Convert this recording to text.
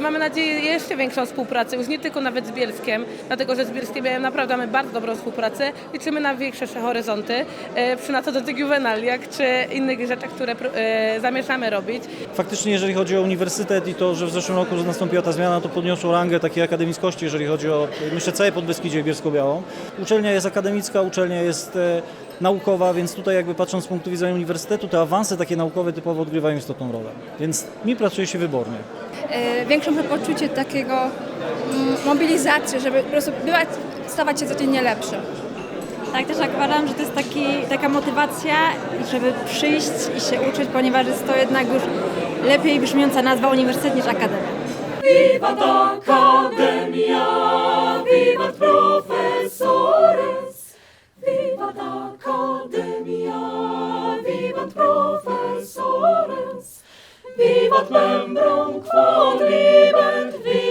nadzieję jeszcze większą współpracę, już nie tylko nawet z Bielskiem, dlatego że z Bielskiem naprawdę mamy bardzo dobrą współpracę. Liczymy na większe horyzonty e, przy na co do tych juwenaliach czy innych rzeczach, które e, zamierzamy robić. Faktycznie, jeżeli chodzi o uniwersytet i to, że w zeszłym roku nastąpiła ta zmiana, to podniosło rangę takiej akademickości, jeżeli chodzi o, myślę, całe Podbeskidzie Bielsko-Białą. Uczelnia jest akademicka, uczelnia jest e, naukowa, więc tutaj jakby patrząc z punktu widzenia uniwersytetu, te awanse takie naukowe typowo odgrywają istotną rolę. Więc mi pracuje się wybornie. e, większą poczucie takiego mm, mobilizacji, żeby po prostu bywać, stawać się codziennie lepszym. Tak, też tak uważam, że to jest taki, taka motywacja, żeby przyjść i się uczyć, ponieważ jest to jednak już lepiej brzmiąca nazwa uniwersytet niż akademia. Wie wat men dronk van liebend wie?